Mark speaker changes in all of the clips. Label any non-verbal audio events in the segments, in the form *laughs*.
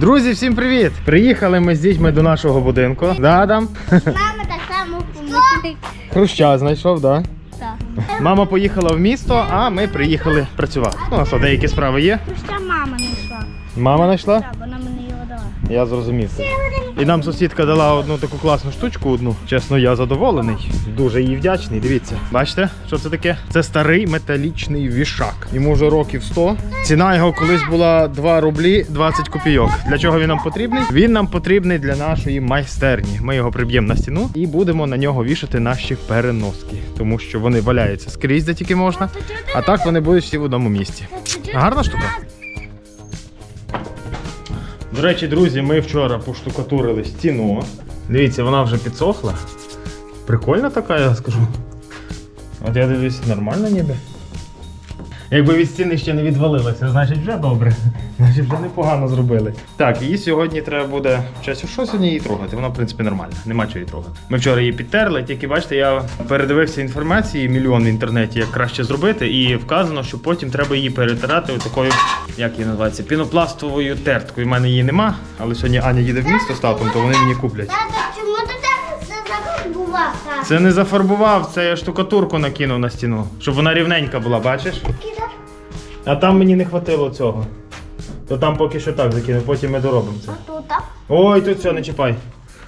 Speaker 1: Друзі, всім привіт! Приїхали ми з дітьми до нашого будинку. Да, Адам?
Speaker 2: Мама так само помічник.
Speaker 1: Хруща знайшов, да?
Speaker 2: Так.
Speaker 1: Мама поїхала в місто, а ми приїхали працювати. Ну, а що, деякі справи є?
Speaker 2: Хруща мама знайшла.
Speaker 1: Мама знайшла?
Speaker 2: Так,
Speaker 1: Я зрозумів. І нам сусідка дала одну таку класну штучку одну. Чесно, я задоволений. Дуже їй вдячний. Дивіться. Бачите, що це таке? Це старий металічний вішак. Йому вже років 100. Ціна його колись була 2 рублі 20 копійок. Для чого він нам потрібний? Він нам потрібний для нашої майстерні. Ми його приб'ємо на стіну і будемо на нього вішати наші переноски, тому що вони валяються скрізь, де тільки можна. А так вони будуть всі в одному місці. Гарна штука. До речі, друзі, ми вчора поштукатурили стіну. Дивіться, вона вже підсохла. Прикольна така, я скажу. От я дивлюсь, нормально ніби. Якби від стіни ще не відвалилося, значить вже добре. *laughs* Значить вже непогано зробили. Так, її сьогодні треба буде. Часу, що сьогодні її трогати? Вона, в принципі, нормальна, нема чого її трогати. Ми вчора її підтерли, тільки бачите, я передивився інформації мільйон в інтернеті, як краще зробити, і вказано, що потім треба її перетирати такою, як її називається, пінопластовою терткою. У мене її нема, але сьогодні Аня їде в місто з татом, то вони мені куплять.
Speaker 2: Чому ти так? Так.
Speaker 1: Це не зафарбував, це я штукатурку накинув на стіну, щоб вона рівненька була, бачиш? А там мені не хватило цього. То там поки що так закинув, потім ми доробимо це.
Speaker 2: А тут так?
Speaker 1: Ой, тут все, не чіпай.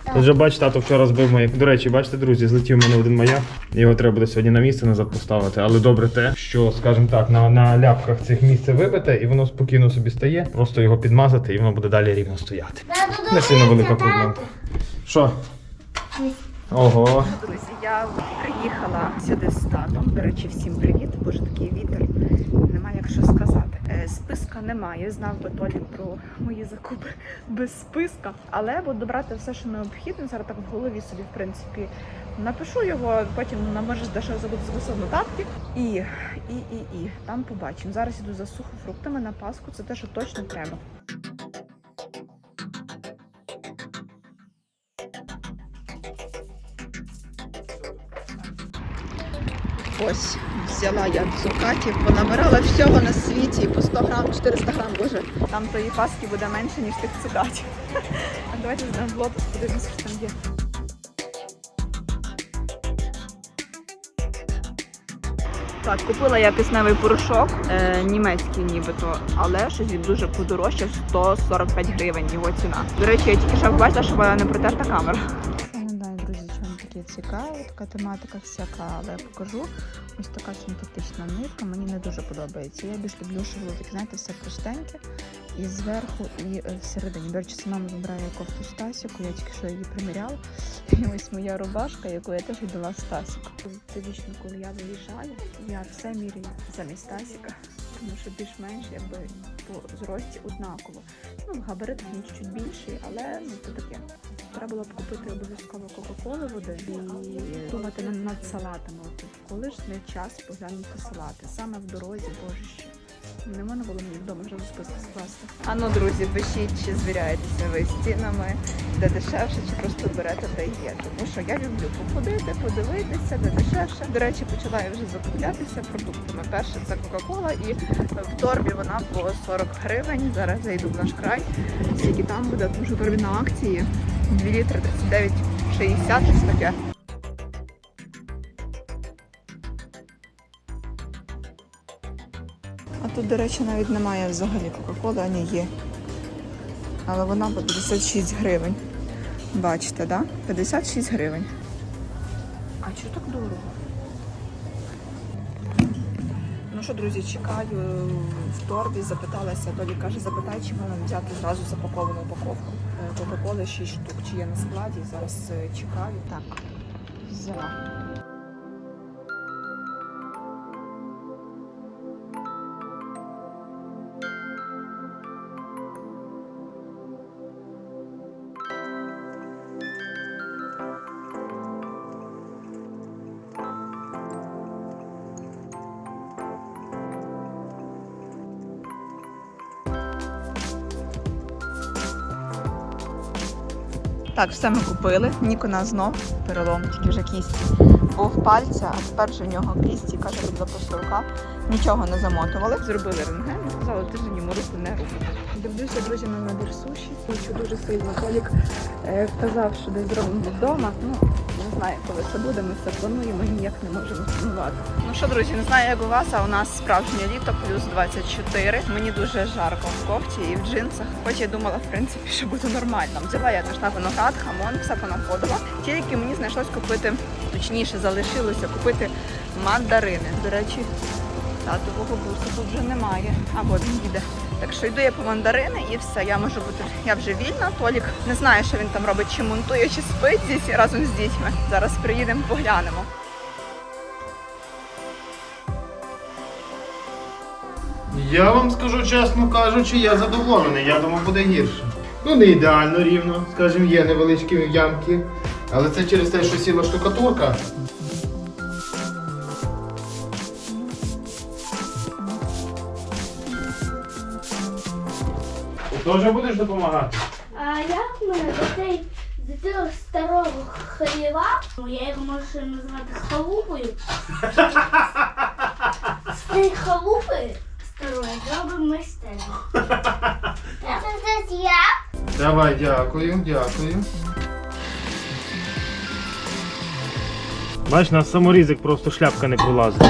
Speaker 1: Тут вже бач, тато вчора збив маяк. До речі, бачите, друзі, злетів в мене один маяк. Його треба буде сьогодні на місце назад поставити. Але добре те, що, скажімо так, на, на ляпках цих місце вибите, і воно спокійно собі стає. Просто його підмазати і воно буде далі рівно стояти. Не сильно велика проблема. Що? Ого.
Speaker 3: Друзі, я приїхала сюди з татом. До речі, всім привіт. Боже, такий вітер. Немає як що сказати. Е, Списка немає. Знав би Толік про мої закупи без списка. Але буду брати все, що необхідно. Зараз так в голові собі, в принципі, напишу його. Потім на може дещо забути записав нотатки. І, і, і, і там побачимо. Зараз іду за сухофруктами на Пасху. Це те, що точно треба. Ось взяла я цукатів, понабирала всього на світі по 100 грам, 400 грам, боже. Там тої паски буде менше, ніж тих цукатів. А давайте здамо лотос, подивимося, що там є. Так, купила я кисневий порошок, е, німецький нібито, але щось він дуже подорожчав, 145 гривень його ціна. До речі, я тільки що побачила, що вона не протерта камера. Цікаво, така тематика всяка, але я покажу. Ось така синтетична нитка, мені не дуже подобається. Я більш люблю, таке, знаєте, все простеньке. І зверху, і е, всередині. До речі, сама вибираю кофту Стасіку, я тільки що її приміряла. *laughs* І ось моя рубашка, яку я теж віддала Стасіку. Це коли я виїжджаю, я все міряю замість Стасіка, тому що більш-менш якби по зрості однаково. Ну, в габаритах він чуть більший, але ну це таке. Треба було б купити обов'язково Кока-Колу води думати над, салатами. Коли ж не час поглянути салати? Саме в дорозі, боже ще. Не можна було мені вдома вже список скласти. А ну, друзі, пишіть, чи звіряєтеся ви з цінами, де дешевше, чи просто берете де є. Тому що я люблю походити, подивитися, де дешевше. До речі, почала я вже закуплятися продуктами. Перше це Кока-Кола, і в торбі вона по 40 гривень. Зараз зайду в наш край. Скільки там буде, тому що торбі на акції 2 літри 39,60, щось таке. А тут, до речі, навіть немає взагалі Кока-Коли, а ні є. Але вона по 56 гривень. Бачите, да? 56 гривень. А чого так дорого? Ну що, друзі, чекаю в торбі, запиталася, Толі каже, запитай, чи можна взяти зразу запаковану упаковку. Кока-коли 6 штук, чи є на складі. Зараз е, чекаю. Так, взяла. Так, все ми купили. Нікона знов перелом, тільки вже кість. Був пальця, а тепер вже в нього кість і каже, буде просто рука. Нічого не замотували. Зробили рентген і сказали, ти ж йому руку не робити. Дивлюся, друзі, на набір суші. Хочу дуже сильно. Толік е, казав, що десь зробимо вдома. Ну, не знаю, коли це буде, ми все плануємо, ніяк не можемо планувати. Ну що, друзі, не знаю, як у вас, а у нас справжнє літо, плюс 24. Мені дуже жарко в кофті і в джинсах. Хоч я думала, в принципі, що буде нормально. Взяла я зайшла виноград, хамон, все понаходила. Тільки мені знайшлось купити, точніше, залишилося купити мандарини. До речі, татового буса тут вже немає. А от він їде. Так що йду я по мандарини і все. Я можу бути. Я вже вільна. Толік не знаю, що він там робить, чи монтує, чи спить здесь разом з дітьми. Зараз приїдемо, поглянемо.
Speaker 1: Я вам скажу чесно кажучи, я задоволений. Я думав, буде гірше. Ну, не ідеально рівно, скажімо, є невеличкі ямки. Але це через те, що сіла штукатурка. Теж будеш допомагати?
Speaker 2: А як мене до цей до цього старого хліва, ну, я його можу ще назвати халупою. З цієї халупи старої зробимо майстерню. Це це я?
Speaker 1: Давай, дякую, дякую. Бач, на саморізик просто шляпка не пролазить.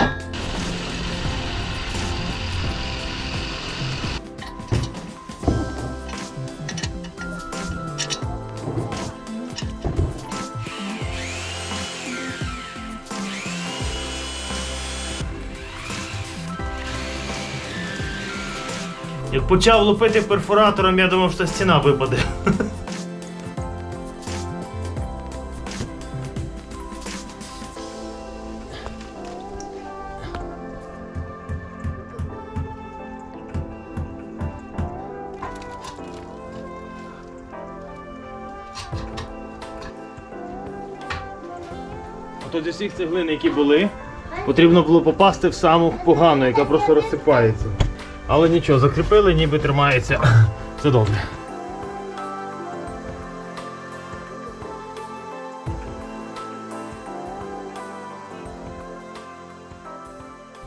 Speaker 1: Почав лупити перфоратором, я думав, що стіна випаде. Ото зі всіх цеглин, які були, потрібно було попасти в саму погану, яка просто розсипається. Але нічого, закріпили, ніби тримається. *laughs* Все добре.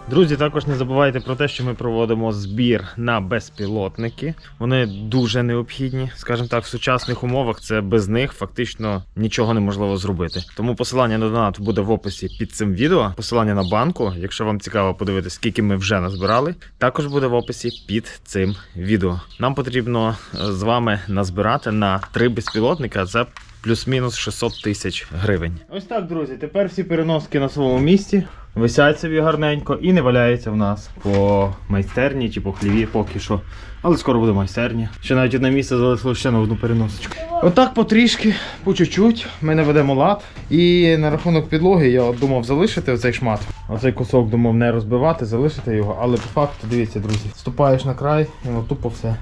Speaker 1: Друзі, також не забувайте про те, що ми проводимо збір на безпілотники. Вони дуже необхідні. Скажімо так, в сучасних умовах це без них фактично нічого неможливо зробити. Тому посилання на донат буде в описі під цим відео. Посилання на банку, якщо вам цікаво подивитися, скільки ми вже назбирали, також буде в описі під цим відео. Нам потрібно е, з вами назбирати на три безпілотника за плюс-мінус 600 тисяч гривень. Ось так, друзі. Тепер всі переноски на своєму місці. Висять собі гарненько і не валяється в нас по майстерні чи по хліві поки що. Але скоро буде майстерня. Ще навіть одне місце залишилося ще на одну переносочку. Отак потрішки, по чуть-чуть. Ми наведемо лад. І на рахунок підлоги я думав залишити оцей шмат. Оцей кусок думав не розбивати, залишити його. Але по факту, дивіться, друзі, ступаєш на край, і воно тупо все.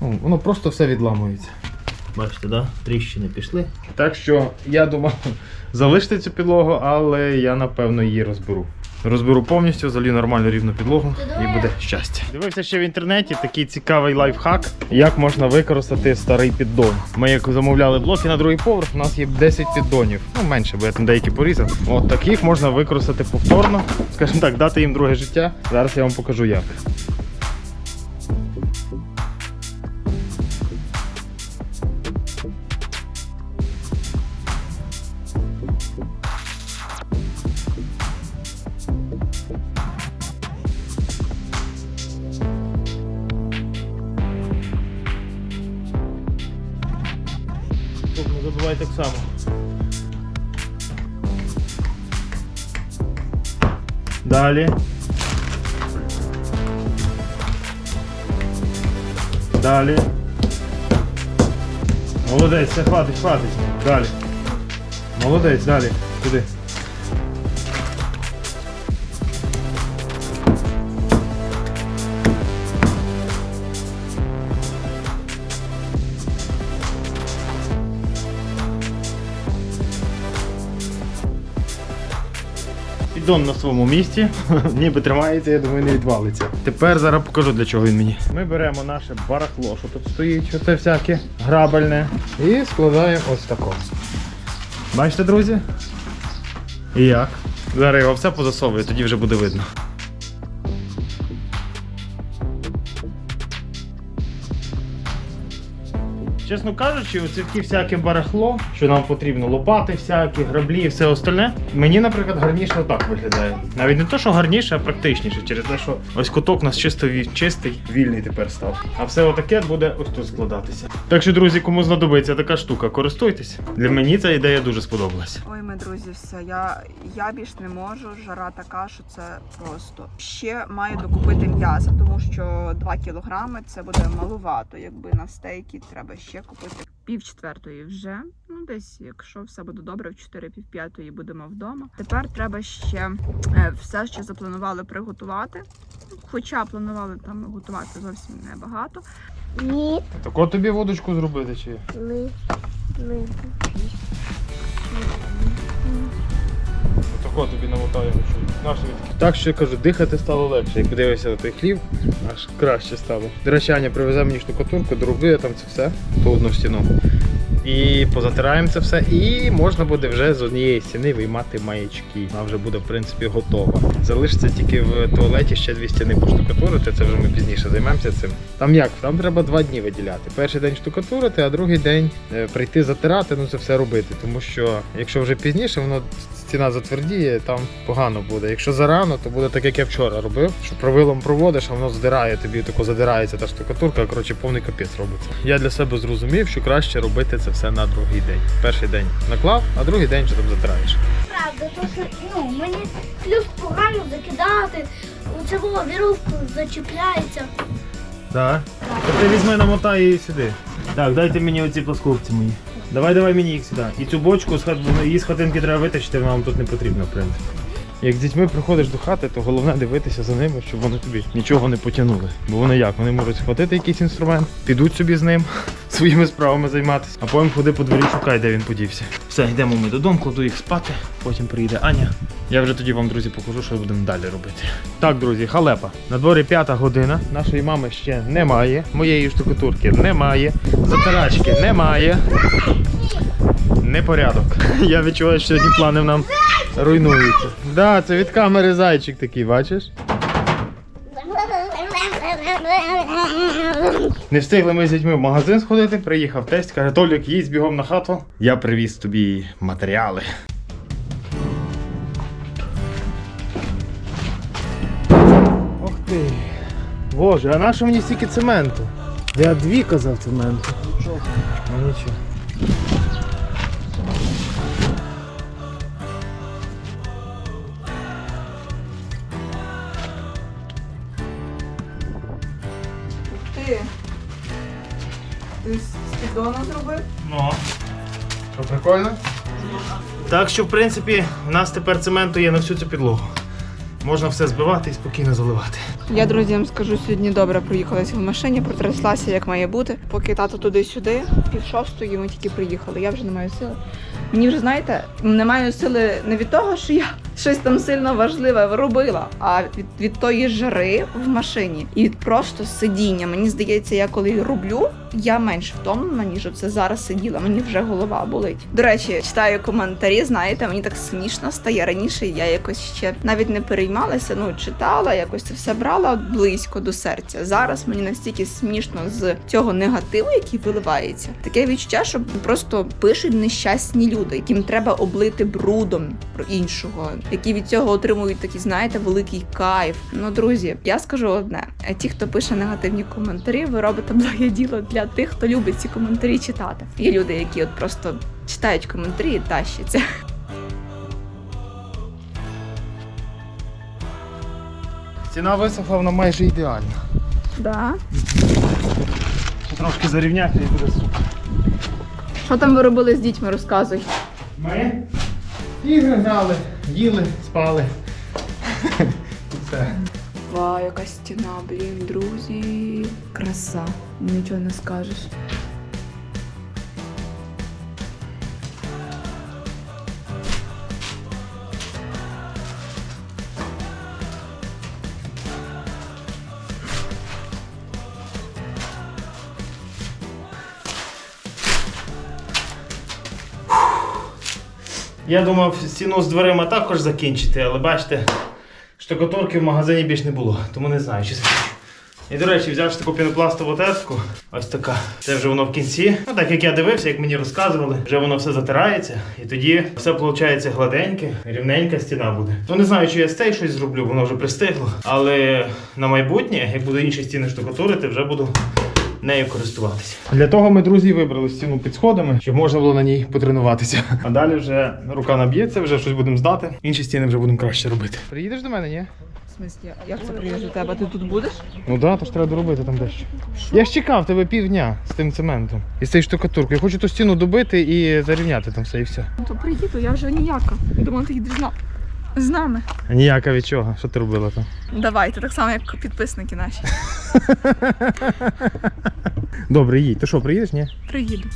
Speaker 1: Ну, воно просто все відламується. Бачите, да? тріщини пішли. Так що я думав *laughs* залишити цю підлогу, але я напевно її розберу. Розберу повністю, залью нормальну рівну підлогу і буде щастя. Дивився ще в інтернеті такий цікавий лайфхак, як можна використати старий піддон. Ми як замовляли блоки на другий поверх, у нас є 10 піддонів. Ну менше, бо я там деякі порізав. От таких можна використати повторно, скажімо так, дати їм друге життя. Зараз я вам покажу як. Так само. Далі. Далі. Молодець, все хватить, хватить. Далі. Молодець, далі. Сюди. Піддон на своєму місці, *laughs* ніби тримається, я думаю, не відвалиться. Тепер зараз покажу для чого він мені. Ми беремо наше барахло, що тут стоїть, оце всяке грабельне, і складаємо ось тако. Бачите, друзі? І як? Зараз його все позасовую, тоді вже буде видно. Чесно кажучи, оце всяке барахло, що нам потрібно, лопати всякі, граблі і все остальне. Мені, наприклад, гарніше отак виглядає. Навіть не то, що гарніше, а практичніше, через те, що ось куток у нас чисто чистий, вільний тепер став. А все отаке буде ось тут складатися. Так що, друзі, кому знадобиться така штука, користуйтесь. Для мені ця ідея дуже сподобалася.
Speaker 3: Ой, ми друзі, все. Я, я більш не можу. Жара така, що це просто. Ще маю докупити м'яса, тому що 2 кілограми це буде малувато. Якби на стейки треба ще купити. Пів четвертої вже. Ну, десь, якщо все буде добре, в 4 пів п'ятої будемо вдома. Тепер треба ще е, все, що запланували приготувати. Хоча планували там готувати зовсім небагато.
Speaker 2: Ні,
Speaker 1: Тако тобі водочку зробити чи?
Speaker 2: Ні. ми.
Speaker 1: Тако тобі намотаю Так що я кажу, дихати стало легше. Як подивився на той хлів, аж краще стало. До речі, Аня привезе мені штукатурку, дороблю там це все, ту одну стіну. І позатираємо це все, і можна буде вже з однієї стіни виймати маячки. Вона вже буде, в принципі, готова. Залишиться тільки в туалеті ще дві стіни поштукатурити, це вже ми пізніше займемося цим. Там як? Там треба два дні виділяти. Перший день штукатурити, а другий день е, прийти затирати, ну це все робити. Тому що якщо вже пізніше, воно стіна затвердіє, там погано буде. Якщо зарано, то буде так, як я вчора робив, що провилом проводиш, а воно здирає тобі, тако задирається та штукатурка, коротше, повний капець робиться. Я для себе зрозумів, що краще робити це все на другий день. Перший день наклав, а другий день вже там затираєш.
Speaker 2: Правда, то що ну, мені плюс погано закидати, у цього вірувку зачіпляється.
Speaker 1: Так. То ти візьми намотай її сюди. Так, дайте мені оці плоскопці мої. Давай, давай мені їх сюди. І цю бочку з хат- її з хатинки треба витащити, вона вам тут не потрібна, в принципі. Як з дітьми приходиш до хати, то головне дивитися за ними, щоб вони тобі нічого не потягнули. Бо вони як? Вони можуть схватити якийсь інструмент, підуть собі з ним, своїми справами займатися, а потім ходи по дворі, шукай, де він подівся. Все, йдемо ми додому, кладу їх спати, потім приїде Аня. Я вже тоді вам, друзі, покажу, що будемо далі робити. Так, друзі, халепа. На дворі п'ята година. Нашої мами ще немає. Моєї штукатурки немає. Затирачки немає. Непорядок. Я відчуваю, що сьогодні плани нам руйнуються. Да, це від камери зайчик такий, бачиш? Не встигли ми з дітьми в магазин сходити, приїхав тесть, каже, Толік, їсть бігом на хату. Я привіз тобі матеріали. Ох ти. Боже, а на що мені стільки цементу? Я дві казав цементу. Ну нічого.
Speaker 3: Ти. З піддону зробив?
Speaker 1: Ну. Що, прикольно? Так що, в принципі, у нас тепер цементу є на всю цю підлогу. Можна все збивати і спокійно заливати.
Speaker 3: Я друзі вам скажу, сьогодні добре проїхалася в машині, протряслася як має бути. Поки тато туди-сюди, пів шостої ми тільки приїхали. Я вже не маю сили. Мені вже знаєте, не маю сили не від того, що я щось там сильно важливе робила, а від, від тої жари в машині і від просто сидіння. Мені здається, я коли роблю, я менш втомлена, ніж це зараз сиділа. Мені вже голова болить. До речі, читаю коментарі. Знаєте, мені так смішно стає раніше. Я якось ще навіть не переймалася. Ну читала, якось це все брала близько до серця. Зараз мені настільки смішно з цього негативу, який виливається. Таке відчуття, що просто пишуть нещасні люди, яким треба облити брудом про іншого, які від цього отримують такий, знаєте, великий кайф. Ну, друзі, я скажу одне: Е, ті, хто пише негативні коментарі, ви робите благе діло для тих, хто любить ці коментарі читати. Є люди, які от просто читають коментарі і тащаться.
Speaker 1: Стіна висохла, вона майже ідеальна.
Speaker 3: Да.
Speaker 1: Ще трошки зарівняти і буде супер.
Speaker 3: Що там ви робили з дітьми? Розказуй.
Speaker 1: Ми ігри грали, їли, спали. Все.
Speaker 3: Вау, яка стіна, блін, друзі. Краса, нічого не скажеш.
Speaker 1: Я думав стіну з дверима також закінчити, але бачите, штукатурки в магазині більш не було, тому не знаю, чи. І до речі, взявши таку пінопластову теску, ось така. Це вже воно в кінці. Ну так як я дивився, як мені розказували, вже воно все затирається, і тоді все виходить гладеньке, рівненька стіна буде. Ну не знаю, чи я з цієї щось зроблю, воно вже пристигло. Але на майбутнє, як буду інші стіни штукатурити, вже буду нею користуватися. Для того ми, друзі, вибрали стіну під сходами, щоб можна було на ній потренуватися. А далі вже рука наб'ється, вже щось будемо здати. Інші стіни вже будемо краще робити. Приїдеш до мене, ні?
Speaker 3: В як це приїжджу до тебе? Ти тут будеш?
Speaker 1: Ну да, то ж треба доробити там дещо. Я ж чекав тебе півдня з тим цементом і з цією штукатуркою. Я хочу ту стіну добити і зарівняти там все і все.
Speaker 3: Ну То приїду, я вже ніяка. Думала, ти їдеш з нами. З нами.
Speaker 1: Ніяка від чого. Що ти робила там?
Speaker 3: Давайте, так само, як підписники наші.
Speaker 1: Добре, їдь. Ти що, приїдеш, ні?
Speaker 3: Приїду.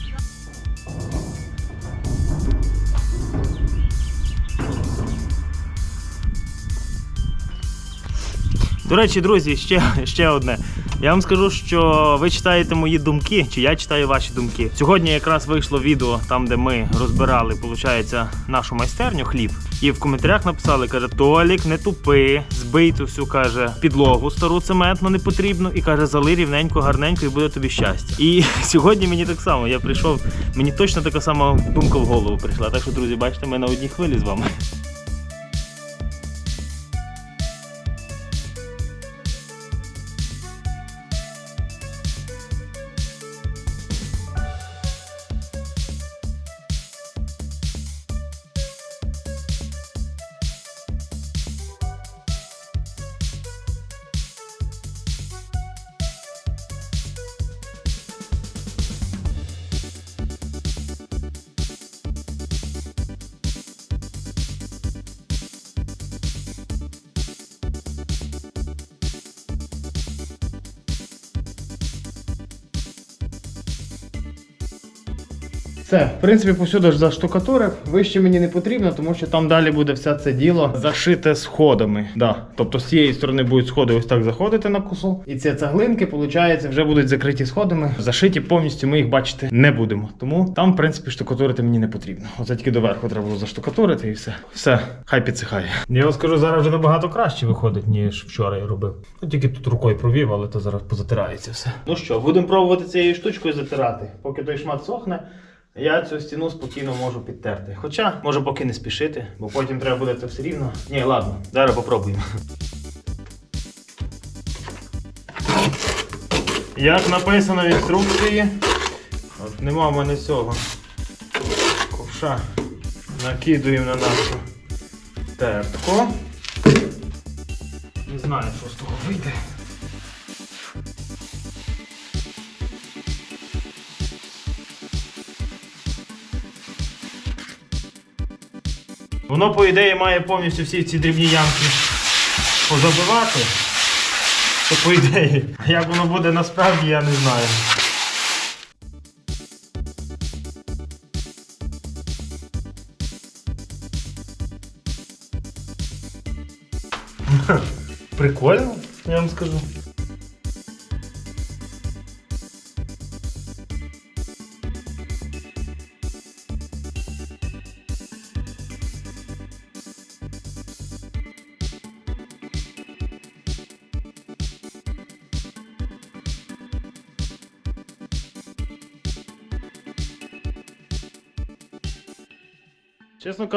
Speaker 1: До речі, друзі, ще, ще одне. Я вам скажу, що ви читаєте мої думки, чи я читаю ваші думки. Сьогодні якраз вийшло відео там, де ми розбирали, виходить, нашу майстерню хліб. І в коментарях написали, каже, Толік, не тупи, збий ту всю каже підлогу стару цементну не потрібно, і каже, зали рівненько, гарненько, і буде тобі щастя. І *laughs* сьогодні мені так само. Я прийшов, мені точно така сама думка в голову прийшла. Так що, друзі, бачите, ми на одній хвилі з вами. Все, в принципі, посюди ж заштукатурив. Вище мені не потрібно, тому що там далі буде все це діло зашите сходами. Да. Тобто з цієї сторони будуть сходи ось так заходити на кусок. І ці цеглинки, виходить, вже будуть закриті сходами. Зашиті повністю ми їх бачити не будемо. Тому там, в принципі, штукатурити мені не потрібно. Оце тільки доверху треба було заштукатурити і все. Все, хай підсихає. Я вам скажу, зараз вже набагато краще виходить, ніж вчора я робив. Ну тільки тут рукою провів, але то зараз позатирається все. Ну що, будемо пробувати цією штучкою затирати. Поки той шмат сохне. Я цю стіну спокійно можу підтерти. Хоча, може поки не спішити, бо потім треба буде це все рівно. Ні, ладно, зараз попробуємо. Як написано в інструкції, от нема в мене цього ковша. Накидуємо на нашу тертку. Не знаю, що з того вийде. Воно, по ідеї, має повністю всі ці дрібні ямки позабивати. То по ідеї. А як воно буде насправді, я не знаю. Прикольно, я вам скажу.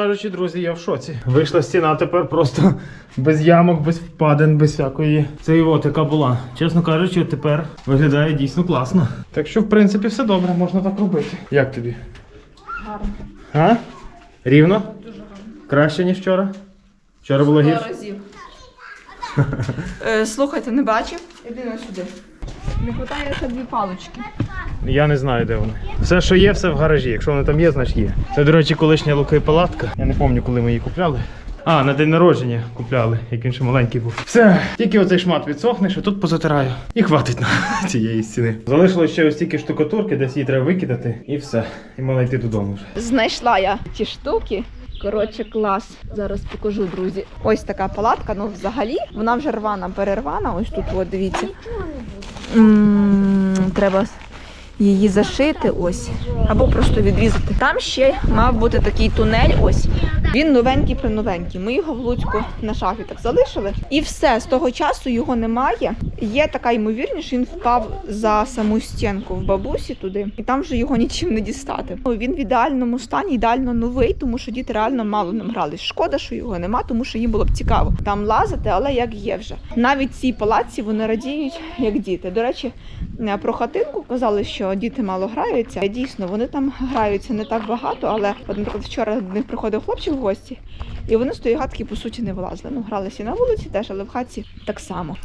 Speaker 1: Кажучи, друзі, я в шоці. Вийшла стіна тепер просто *laughs* без ямок, без впадин, без всякої цієї от, яка була. Чесно кажучи, тепер виглядає дійсно класно. Так що, в принципі, все добре, можна так робити. Як тобі?
Speaker 3: Гарно.
Speaker 1: А? Рівно?
Speaker 3: Дуже гарно.
Speaker 1: Краще, ніж вчора? Вчора було
Speaker 3: Сто
Speaker 1: гірше?
Speaker 3: разів. *laughs* Е, Слухайте, не бачив? Іди на сюди. Не вистачає ще дві палочки.
Speaker 1: Я не знаю, де вони. Все, що є, все в гаражі. Якщо вони там є, значить є. Це, до речі, колишня луки палатка. Я не пам'ятаю, коли ми її купляли. А, на день народження купляли, як він ще маленький був. Все, тільки оцей шмат відсохне, що тут позатираю. І хватить на *laughs* цієї стіни. Залишилось ще ось тільки штукатурки, десь її треба викидати, і все. І можна йти додому вже.
Speaker 3: Знайшла я ті штуки. Коротше, клас. Зараз покажу, друзі. Ось така палатка. Ну, взагалі, вона вже рвана, перервана. Ось тут, от, дивіться. Треба її зашити ось. Або просто відрізати. Там ще мав бути такий тунель ось Він новенький при новенький. Ми його в Луцьку на шафі так залишили. І все, з того часу його немає. Є така ймовірність, що він впав за саму стінку в бабусі туди, і там вже його нічим не дістати. Ну, Він в ідеальному стані, ідеально новий, тому що діти реально мало ним грались. Шкода, що його нема, тому що їм було б цікаво там лазити, але як є вже. Навіть ці палаці вони радіють, як діти. До речі, е, про хатинку казали, що діти мало граються. Дійсно, вони там граються не так багато, але от, наприклад, вчора до них приходив хлопчик в гості, і вони з тої хатки по суті не вилазили. Ну, гралися і на вулиці теж, але в хатці так само.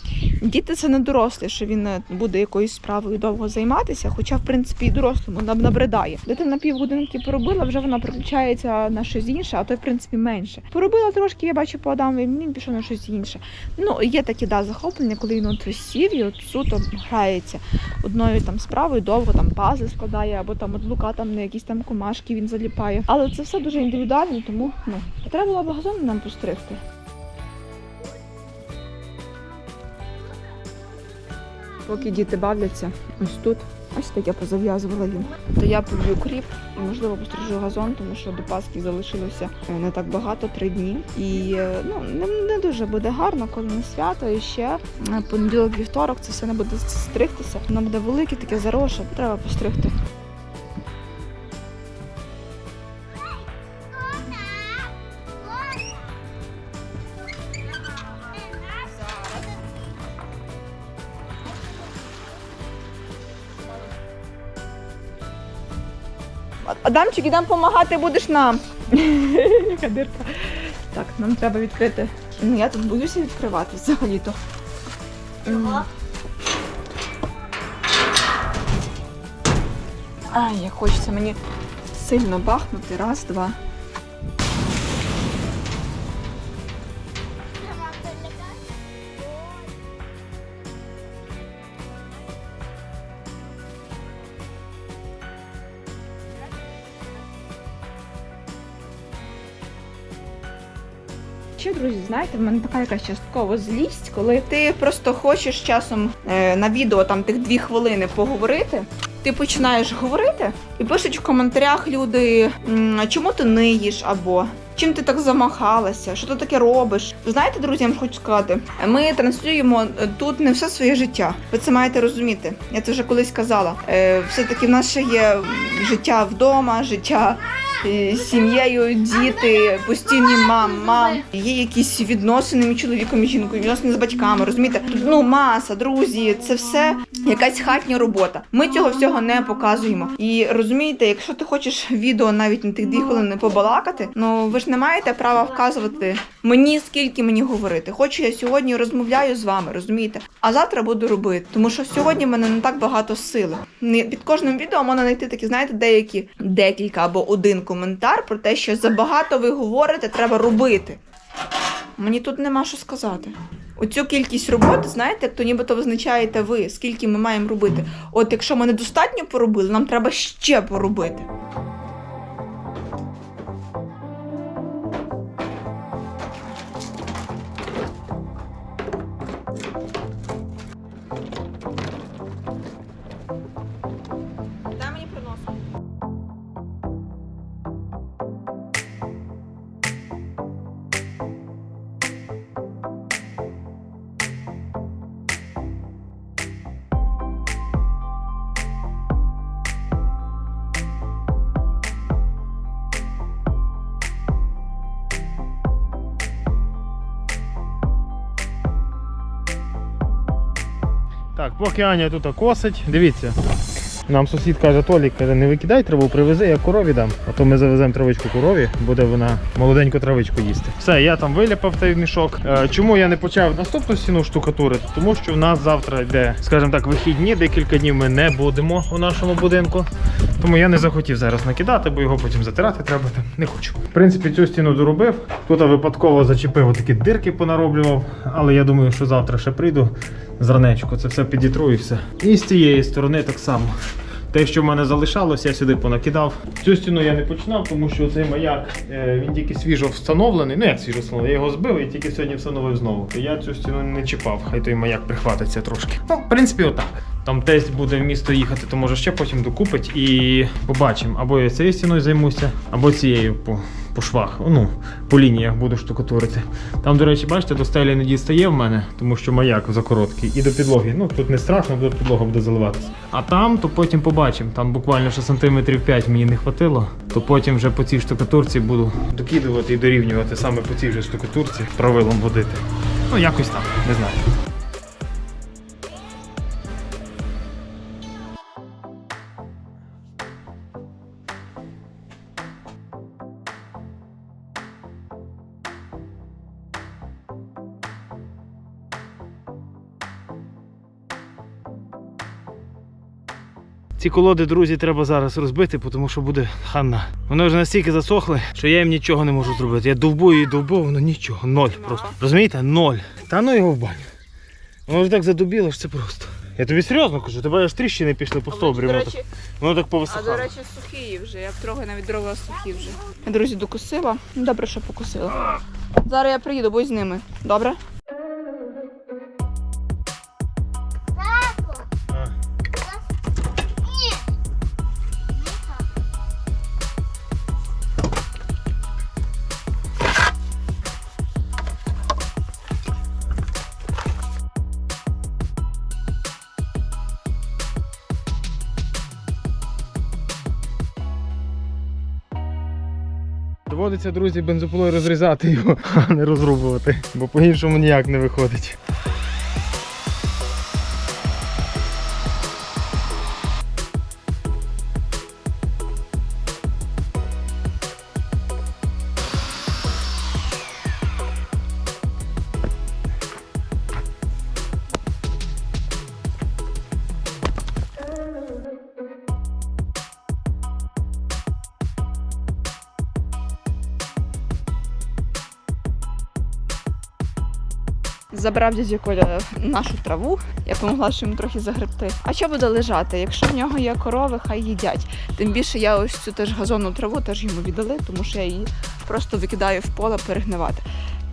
Speaker 3: Діти це не дорослі, що він е, буде якоюсь справою довго займатися, хоча, в принципі, і дорослому нам набридає. Дитина півгодинки поробила, вже вона переключається на щось інше, а то, в принципі, менше. Поробила трошки, я бачу по Адамові, він пішов на щось інше. Ну, є такі да, захоплення, коли він от сів і от суто грається одною там справою, довго там пазли складає, або там от лука там на якісь там комашки він заліпає. Але це все дуже індивідуально, тому ну треба було газон нам постригти. Поки діти бавляться ось тут, ось так я позав'язувала їм. То я полью кріп і можливо пострижу газон, тому що до Пасхи залишилося е, не так багато, три дні. І е, ну не, не дуже буде гарно, коли не свято. І ще е, понеділок, вівторок це все не буде стригтися. Воно буде велике, таке зароше. Треба постригти. Адамчик, ідемо допомагати, будеш нам. *laughs* Яка. Так, нам треба відкрити. Ну, я тут боюся відкривати взагалі-то. Ай, як хочеться мені сильно бахнути. Раз, два. Ще, друзі, знаєте, в мене така якась часткова злість, коли ти просто хочеш часом е, на відео там тих дві хвилини поговорити. Ти починаєш говорити і пишуть в коментарях люди, чому ти ниєш або чим ти так замахалася, що ти таке робиш. Знаєте, друзі, я вам хочу сказати, ми транслюємо е, тут не все своє життя. Ви це маєте розуміти. Я це вже колись казала. Е, все-таки в нас ще є життя вдома, життя сім'єю, діти, постійні мам, мам. Є якісь відносини між чоловіком і жінкою, відносини з батьками. Розумієте? Ну, маса, друзі, це все якась хатня робота. Ми цього всього не показуємо. І розумієте, якщо ти хочеш відео навіть на тих дві хвилини побалакати, ну ви ж не маєте права вказувати мені, скільки мені говорити. Хочу я сьогодні розмовляю з вами, розумієте? А завтра буду робити, тому що сьогодні в мене не так багато сили. Під кожним відео можна знайти такі, знаєте, деякі декілька або один коментар про те, що забагато ви говорите, треба робити. Мені тут нема що сказати. Оцю кількість роботи, знаєте, то нібито визначаєте ви, скільки ми маємо робити. От якщо ми недостатньо поробили, нам треба ще поробити.
Speaker 1: Так, поки Аня тут косить, дивіться. Нам сусід каже, Толік, не викидай траву, привези, я корові дам. А то ми завеземо травичку корові, буде вона молоденьку травичку їсти. Все, я там виляпав той мішок. Е, Чому я не почав наступну стіну штукатурити? Тому що в нас завтра йде, скажімо так, вихідні, декілька днів ми не будемо у нашому будинку. Тому я не захотів зараз накидати, бо його потім затирати треба. Не хочу. В принципі, цю стіну доробив. Тут випадково зачепив отакі дирки, понароблював. Але я думаю, що завтра ще прийду зранечку, це все підітру і все. І з цієї сторони так само. Те, що в мене залишалось, я сюди понакидав. Цю стіну я не починав, тому що цей маяк е, він тільки свіжо встановлений. Ну як свіжо встановлений, я його збив і тільки сьогодні встановив знову. Я цю стіну не чіпав, хай той маяк прихватиться трошки. Ну, в принципі, отак. Там тесть буде в місто їхати, то може ще потім докупить і побачимо. Або я цією стіною займуся, або цією по- по швах, ну, по лініях буду штукатурити. Там, до речі, бачите, до стелі не дістає в мене, тому що маяк закороткий. І до підлоги. Ну, тут не страшно, до підлога буде заливатися. А там, то потім побачимо. Там буквально ще сантиметрів 5 мені не хватило, то потім вже по цій штукатурці буду докидувати і дорівнювати саме по цій же штукатурці правилом водити. Ну, якось так, не знаю. Ці колоди, друзі, треба зараз розбити, тому що буде хана. Вони вже настільки засохли, що я їм нічого не можу зробити. Я довбую і довбу, воно нічого. Ноль просто. Розумієте? Ноль. Та ну його в баню. Воно вже так задубіло, що це просто. Я тобі серйозно кажу, тебе аж тріщини пішли по стовбрі. Воно так, воно так
Speaker 3: а до речі, сухі вже. Я трохи навіть дрова сухі вже. Я, друзі, докусила. Ну, Добре, що покусила. Зараз я приїду, будь з ними. Добре?
Speaker 1: Доводиться, друзі, бензопилою розрізати його, *laughs* а не розрубувати, бо по-іншому ніяк не виходить.
Speaker 3: Забрав дядю Коля нашу траву, я допомогла що йому трохи загребти. А що буде лежати? Якщо в нього є корови, хай їдять. Тим більше я ось цю теж газонну траву теж йому віддали, тому що я її просто викидаю в поле перегнивати.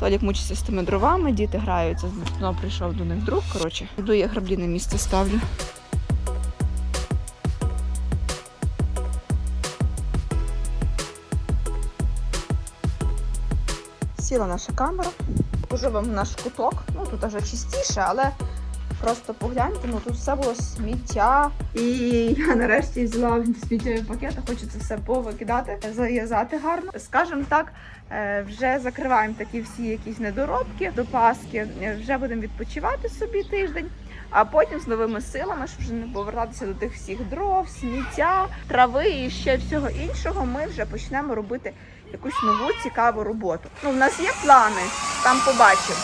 Speaker 3: Толік мучиться з тими дровами, діти граються, знову прийшов до них друг. Коротше, йду я граблі на місце ставлю. Сіла наша камера. Покажу вам наш куток. Ну тут вже чистіше, але просто погляньте, ну тут все було сміття. І я нарешті взяла сміттєві пакети, хочу це все повикидати, зав'язати гарно. Скажем так, е, вже закриваємо такі всі якісь недоробки до Пасхи. Вже будемо відпочивати собі тиждень. А потім з новими силами, щоб вже не повертатися до тих всіх дров, сміття, трави і ще всього іншого, ми вже почнемо робити якусь нову цікаву роботу. Ну, в нас є плани, там побачимо.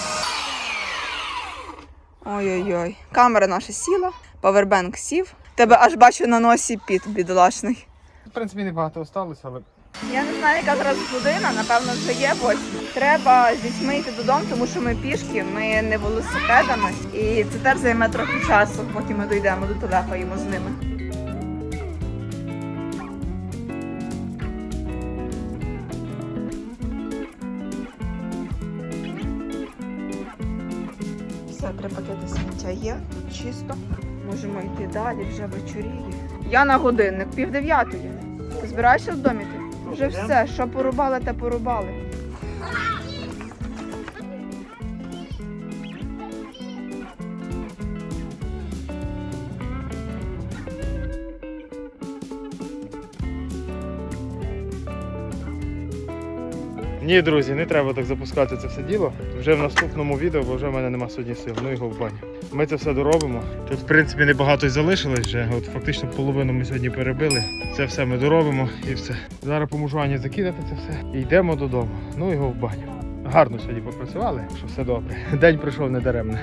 Speaker 3: Ой-ой-ой. Камера наша сіла, павербенк сів. Тебе аж бачу на носі піт бідолашний.
Speaker 1: В принципі, небагато залишилося, але
Speaker 3: Я не знаю, яка зараз година, напевно, вже є восьма. Треба з дітьми йти додому, тому що ми пішки, ми не велосипедами. І це теж займе трохи часу, поки ми дійдемо до телефаємо з ними. Все, три пакети сміття є, чисто. Можемо йти далі, вже вечоріє. Я на годинник, пів дев'ятої. Збираєшся в домі? Вже все, що порубали, те порубали.
Speaker 1: Ні, друзі, не треба так запускати це все діло. Вже в наступному відео, бо вже в мене нема сьогодні сил. Ну його в баню. Ми це все доробимо. Тут, в принципі, небагато й залишилось вже. От фактично половину ми сьогодні перебили. Це все ми доробимо і все. Зараз поможу Ані закидати це все. І йдемо додому. Ну його в баню. Гарно сьогодні попрацювали, що все добре. День пройшов недаремно.